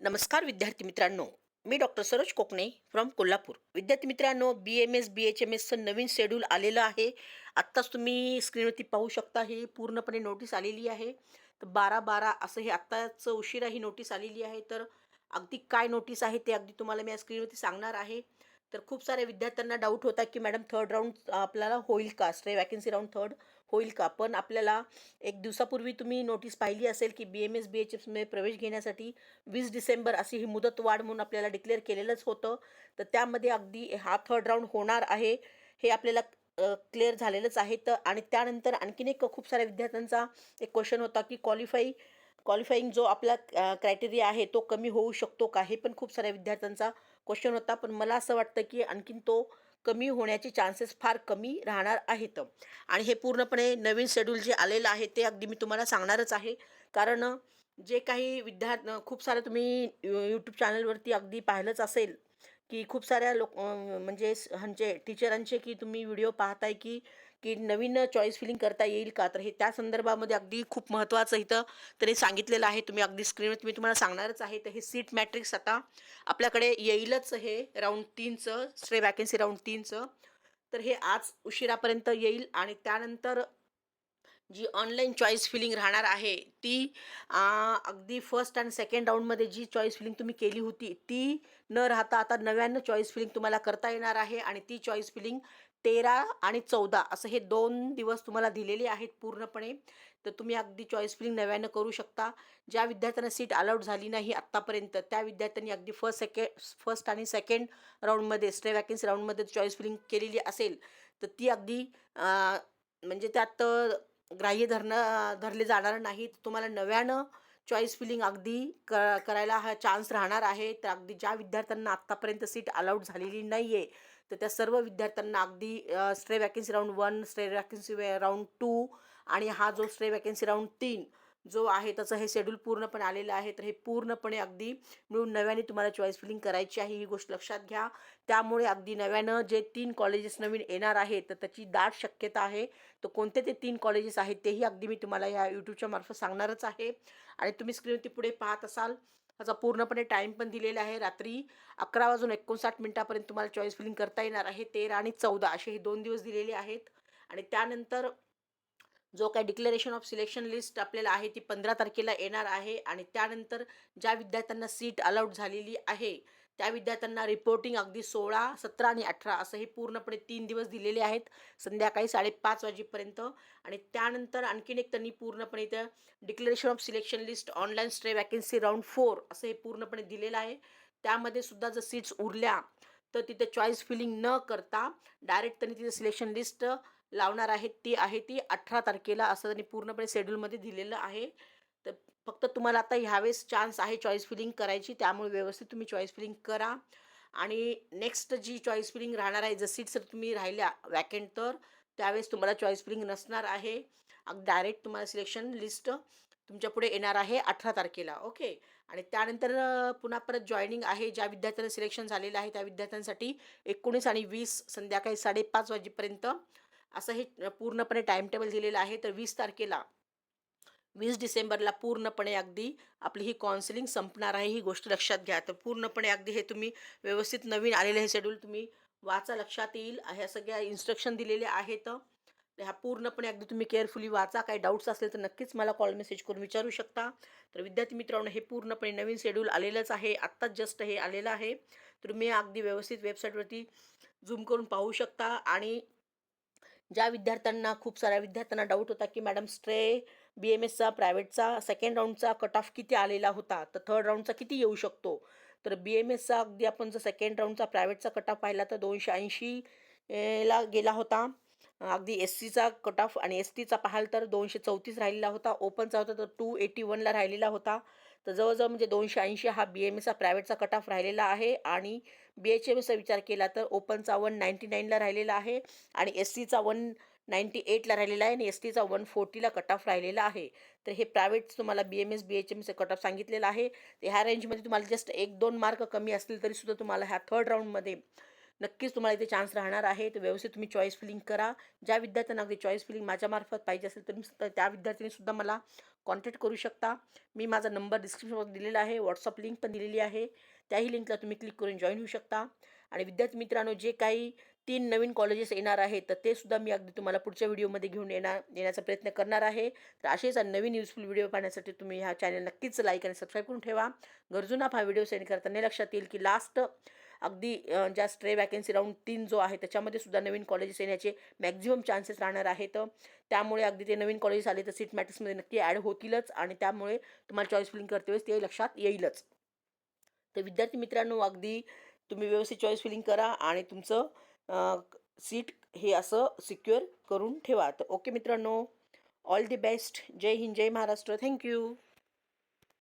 नमस्कार विद्यार्थी मित्रांनो. मी डॉक्टर सरोज कोकणे फ्रॉम कोल्हापूर. विद्यार्थी मित्रांनो B M S B H M एसचं नवीन शेड्यूल आलेलं आहे. आत्ताच तुम्ही स्क्रीनवरती पाहू शकता ही पूर्णपणे नोटीस आलेली आहे. तर बारा बारा असं हे आत्ताच उशिरा ही नोटीस आलेली आहे. तर अगदी काय नोटीस आहे ते अगदी तुम्हाला मी या स्क्रीनवरती सांगणार आहे. तर खूप साऱ्या विद्यार्थ्यांना डाऊट होता की मॅडम थर्ड राऊंड आपल्याला होईल का? स्ट्रे वॅकन्सी राऊंड थर्ड होईल का? पण आपल्याला एक दिवसापूर्वी तुम्ही नोटीस पाहिली असेल की B M S B H एसमध्ये प्रवेश घेण्यासाठी वीस डिसेंबर अशी ही मुदत वाढ म्हणून आपल्याला डिक्लेअर केलेलंच होतं. तर त्यामध्ये अगदी हा थर्ड राऊंड होणार आहे हे आपल्याला क्लिअर झालेलंच आहे. तर आणि त्यानंतर आणखीन एक खूप साऱ्या विद्यार्थ्यांचा एक क्वेश्चन होता की क्वालिफाई क्वालिफाईंग जो आपला क्रायटेरिया आहे तो कमी होऊ शकतो का? हे पण खूप साऱ्या विद्यार्थ्यांचा क्वेश्चन होता. पण मला असं वाटतं की आणखीन तो कमी होण्याचे चान्सेस फार कमी राहणार आहेत. आणि हे पूर्णपणे नवीन शेड्यूल जे आलेलं आहे ते अगदी मी तुम्हाला सांगणारच आहे. कारण जे काही विद्यार्थी खूप सारं तुम्ही यूट्यूब चॅनलवरती अगदी पाहिलंच असेल की खूप साऱ्या लोक म्हणजे ह्यांचे म्हणजे टीचरांचे की तुम्ही व्हिडिओ पाहताय की की नवीन चॉईस फिलिंग करता येईल का? तर हे त्या संदर्भामध्ये अगदी खूप महत्त्वाचं इथं त्यांनी सांगितलेलं आहे. तुम्ही अगदी स्क्रीनवर मी तुम्हाला सांगणारच आहे. तर हे सीट मॅट्रिक्स आता आपल्याकडे येईलच हे राऊंड तीनचं स्ट्रे वॅकन्सी राऊंड तीनचं तर हे आज उशिरापर्यंत येईल आणि त्यानंतर जी ऑनलाईन चॉईस फिलिंग राहणार आहे ती आ, अगदी फर्स्ट आणि सेकंड राऊंडमध्ये जी चॉईस फिलिंग तुम्ही केली होती ती न राहता आता नव्यानं चॉईस फिलिंग तुम्हाला करता येणार आहे आणि ती चॉईस फिलिंग तेरा आणि चौदा असं हे दोन दिवस तुम्हाला दिलेले आहेत पूर्णपणे. तर तुम्ही अगदी चॉईस फिलिंग नव्यानं करू शकता. ज्या विद्यार्थ्यांना सीट अलाउड झाली नाही आत्तापर्यंत त्या विद्यार्थ्यांनी अगदी फर्स्ट सेकंड फर्स्ट आणि सेकंड राऊंडमध्ये स्टे वॅकन्सी राऊंडमध्ये चॉईस फिलिंग केलेली असेल तर ती अगदी म्हणजे त्यात ग्राह्य धरणं धरले जाणार नाहीत. तुम्हाला नव्यानं चॉईस फिलिंग अगदी क करायला हा चान्स राहणार आहे. तर अगदी ज्या विद्यार्थ्यांना आत्तापर्यंत सीट अलाउड झालेली नाही आहे तर त्या सर्व विद्यार्थ्यांना अगदी stray vacancy round one stray vacancy round two आणि हा जो स्ट्रे वॅकन्सी राऊंड तीन जो आहे त्याचं हे शेड्यूल पूर्णपणे आलेलं आहे. तर हे पूर्णपणे अगदी मिळून नव्याने तुम्हाला चॉईस फिलिंग करायची आहे ही गोष्ट लक्षात घ्या. त्यामुळे अगदी नव्यानं जे तीन कॉलेजेस नवीन येणार आहेत तर त्याची दाट शक्यता आहे. तर कोणते ते तीन कॉलेजेस आहेत तेही अगदी मी तुम्हाला या यूट्यूबच्या मार्फत सांगणारच आहे. आणि तुम्ही स्क्रीनवरती पुढे पाहत असाल त्याचा पूर्णपणे टाईम पण दिलेला आहे. रात्री अकरा वाजून एकोणसाठ मिनिटापर्यंत तुम्हाला चॉईस फिलिंग करता येणार आहे. तेरा आणि चौदा असे हे दोन दिवस दिलेले आहेत. आणि त्यानंतर जो काय डिक्लेरेशन ऑफ सिलेक्शन लिस्ट आपल्याला आहे ती पंधरा तारखेला येणार आहे. आणि त्यानंतर ज्या विद्यार्थ्यांना सीट अलाउड झालेली आहे त्या विद्यार्थ्यांना रिपोर्टिंग अगदी सोळा सतरा आणि अठरा असं हे पूर्णपणे तीन दिवस दिलेले आहेत. संध्याकाळी साडेपाच वाजेपर्यंत आणि त्यानंतर आणखीन एक त्यांनी पूर्णपणे इथं declaration of selection list online stray vacancy round four असं हे पूर्णपणे दिलेलं आहे. त्यामध्ये सुद्धा जर सीट्स उरल्या तर तिथे चॉईस फिलिंग न करता डायरेक्ट त्यांनी तिथे सिलेक्शन लिस्ट लावणार आहेत ती आहे ती अठरा तारखेला असं त्यांनी पूर्णपणे शेड्यूलमध्ये दिलेलं आहे. फक्त तुम्हाला आता ह्यावेळेस चान्स आहे चॉईस फिलिंग करायची त्यामुळे व्यवस्थित तुम्ही चॉईस फिलिंग करा. आणि नेक्स्ट जी चॉईस फिलिंग राहणार आहे जशी जर तुम्ही राहिल्या वॅकेंट तर त्यावेळेस तुम्हाला चॉईस फिलिंग नसणार आहे. डायरेक्ट तुम्हाला सिलेक्शन लिस्ट तुमच्यापुढे येणार आहे अठरा तारखेला ओके आणि त्यानंतर पुन्हा परत जॉईनिंग आहे ज्या विद्यार्थ्यांना सिलेक्शन झालेलं आहे त्या विद्यार्थ्यांसाठी एकोणीस आणि वीस संध्याकाळी साडेपाच वाजेपर्यंत असं हे पूर्णपणे टाईम टेबल दिलेलं आहे. तर वीस तारखेला वीस डिसेंबरला पूर्णपणे अगदी आपली ही काउन्सिलिंग संपणार आहे ही गोष्ट लक्षात घ्या. तर पूर्णपणे अगदी हे तुम्ही व्यवस्थित नवीन आलेलं हे शेड्यूल तुम्ही वाचा लक्षात येईल. ह्या सगळ्या इन्स्ट्रक्शन दिलेले आहेत. ह्या पूर्णपणे अगदी तुम्ही केअरफुली वाचा. काही डाऊट्स असले तर नक्कीच मला कॉल मेसेज करून विचारू शकता. तर विद्यार्थी मित्रांनो हे पूर्णपणे नवीन शेड्यूल आलेलंच आहे. आत्ताच जस्ट हे आलेलं आहे. तर तुम्ही अगदी व्यवस्थित वेबसाईटवरती झूम करून पाहू शकता. आणि ज्या विद्यार्थ्यांना खूप साऱ्या विद्यार्थ्यांना डाऊट होता की मॅडम स्ट्रे बी एम एसचा प्रायव्हेटचा सेकंड राऊंडचा कट ऑफ किती आलेला होता? तर थर्ड राऊंडचा किती येऊ शकतो? तर बी एम एसचा अगदी आपण जर सेकंड राऊंडचा प्रायव्हेटचा कट ऑफ पाहिला तर दोनशे ऐंशी ला गेला होता. अगदी एस सीचा कट ऑफ आणि एस टीचा पाहाल तर दोनशे चौतीस राहिलेला होता. ओपनचा होता तर टू एटी वनला राहिलेला होता. तर जवळजवळ म्हणजे दोनशे ऐंशी हा बी एम एसचा प्रायव्हेटचा कट ऑफ राहिलेला आहे आणि बी एच एम एचा विचार केला तर ओपनचा वन नाईन्टी नाईनला राहिलेला आहे आणि एस सीचा वन नाईन्टी एटला राहिलेला आहे आणि एस टीचा वन फोर्टीला कट ऑफ राहिलेला आहे. तर हे प्रायव्हेट तुम्हाला B M S B H एमचं cut off सांगितलेलं आहे. तर ह्या रेंजमध्ये तुम्हाला जस्ट एक दोन मार्क कमी असतील तरीसुद्धा तुम्हाला ह्या थर्ड राऊंडमध्ये नक्कीच तुम्हाला इथे चान्स राहणार आहे. तर व्यवस्थित तुम्ही चॉईस फिलिंग करा. ज्या विद्यार्थ्यांना अगदी चॉईस फिलिंग माझ्यामार्फत पाहिजे असेल तर त्या विद्यार्थ्यांनी सुद्धा मला कॉन्टॅक्ट करू शकता. मी माझा नंबर डिस्क्रिप्शनमध्ये दिलेला आहे. व्हॉट्सअप लिंक पण दिलेली आहे. त्याही लिंकला तुम्ही क्लिक करून जॉईन होऊ शकता. आणि विद्यार्थी मित्रांनो जे काही तीन नवीन कॉलेजेस येणार आहेत तर ते सुद्धा मी अगदी तुम्हाला पुढच्या व्हिडिओमध्ये घेऊन येणार येण्याचा प्रयत्न करणार आहे. तर असेच नवीन युजफुल व्हिडिओ पाहण्यासाठी तुम्ही ह्या चॅनल नक्कीच लाईक आणि सबस्क्राईब करून ठेवा. गरजूंना हा व्हिडिओ सेंड करताना लक्षात येईल की लास्ट अगदी ज्या स्ट्रे वॅकन्सी राऊंड तीन जो आहे त्याच्यामध्ये सुद्धा नवीन कॉलेजेस येण्याचे मॅक्झिमम चान्सेस राहणार आहेत. त्यामुळे अगदी ते नवीन कॉलेजेस आले तर सीट मॅटर्समध्ये नक्की ॲड होतीलच आणि त्यामुळे तुम्हाला चॉईस फिलिंग करते वेळेस ते लक्षात येईलच. तर विद्यार्थी मित्रांनो अगदी तुम्ही व्यवस्थित चॉईस फिलिंग करा आणि तुमचं सीट हे असं सिक्युअर करून ठेवा. तर ओके मित्रांनो. ऑल दी बेस्ट जय हिंद जय महाराष्ट्र. Thank you